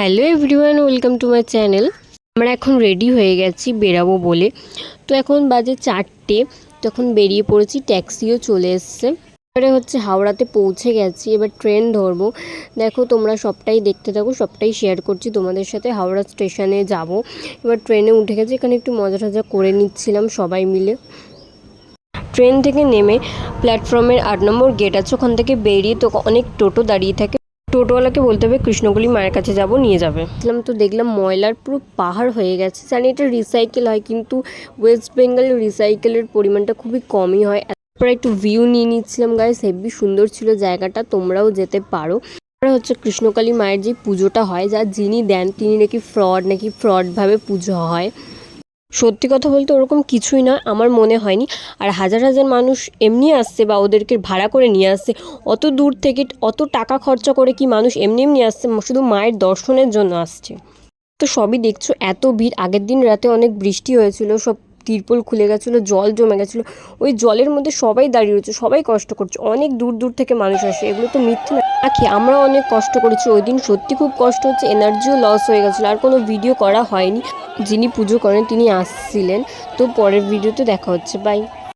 Hello everyone, welcome to my channel. আমরা এখন ready হয়ে গেছি বেরাবো বলে। তো এখন বাজে চারটে তখন বেরিয়ে পড়েছি, ট্যাক্সিও চলে এসছে। এবারে হচ্ছে হাওড়াতে পৌঁছে গেছি, এবার ট্রেন ধরবো। দেখো তোমরা সবটাই দেখতে থাকো, সবটাই শেয়ার করছি। তোমাদের সাথে হাওড়া স্টেশনে যাব। এবার ট্রেনে উঠে গেছি, এখানে একটু মজা টজা করে নিচ্ছিলাম সবাই মিলে। ট্রেন থেকে নেমে প্ল্যাটফর্মের আট নম্বর গেট আছে, ওখান থেকে বেরিয়ে তো অনেক টোটো দাঁড়িয়ে থাকে। টোটোওয়ালাকে বলতে হবে কৃষ্ণগুলি মায়ের কাছে যাব, নিয়ে যাবে। দেখলাম তো, দেখলাম ময়লার পুরো পাহাড় হয়ে গেছে। জানি এটা রিসাইকেল হয়, কিন্তু ওয়েস্ট বেঙ্গলের রিসাইকেলের পরিমাণটা খুবই কমই হয়। তারপরে একটু ভিউ নিয়ে নিচ্ছিলাম গায়ে হেব্বি সুন্দর ছিল জায়গাটা, তোমরাও যেতে পারো। তারপরে হচ্ছে কৃষ্ণকালী মায়ের যে পুজোটা হয়, যা যিনি দেন, তিনি নাকি ফ্রড নাকি ফ্রডভাবে পুজো হয়। সত্যি কথা বলতে ওরকম কিছুই না আমার মনে হয়নি। আর হাজার হাজার মানুষ এমনি আসছে বা ওদেরকে ভাড়া করে নিয়ে আসছে। অত দূর থেকে, অত টাকা খরচা করে কি মানুষ এমনি এমনি আসছে? শুধু মায়ের দর্শনের জন্য আসছে। তো সবই দেখছ, এত ভিড়। আগের দিন রাতে অনেক বৃষ্টি হয়েছিল, সব তিরপল খুলে গেছিল, জল জমে গেছিল। ওই জলের মধ্যে সবাই দাঁড়িয়ে রয়েছে, সবাই কষ্ট করছে। অনেক দূর দূর থেকে মানুষ আসে, এগুলো তো মিথ্যে না। রাখি, আমরা অনেক কষ্ট করেছি, ওই দিন সত্যি খুব কষ্ট হচ্ছে এনার্জিও লস হয়ে গেছিল, আর কোনো ভিডিও করা হয়নি। যিনি পুজো করেন, তিনি আসছিলেন। তো পরের ভিডিওতে দেখা হচ্ছে বাই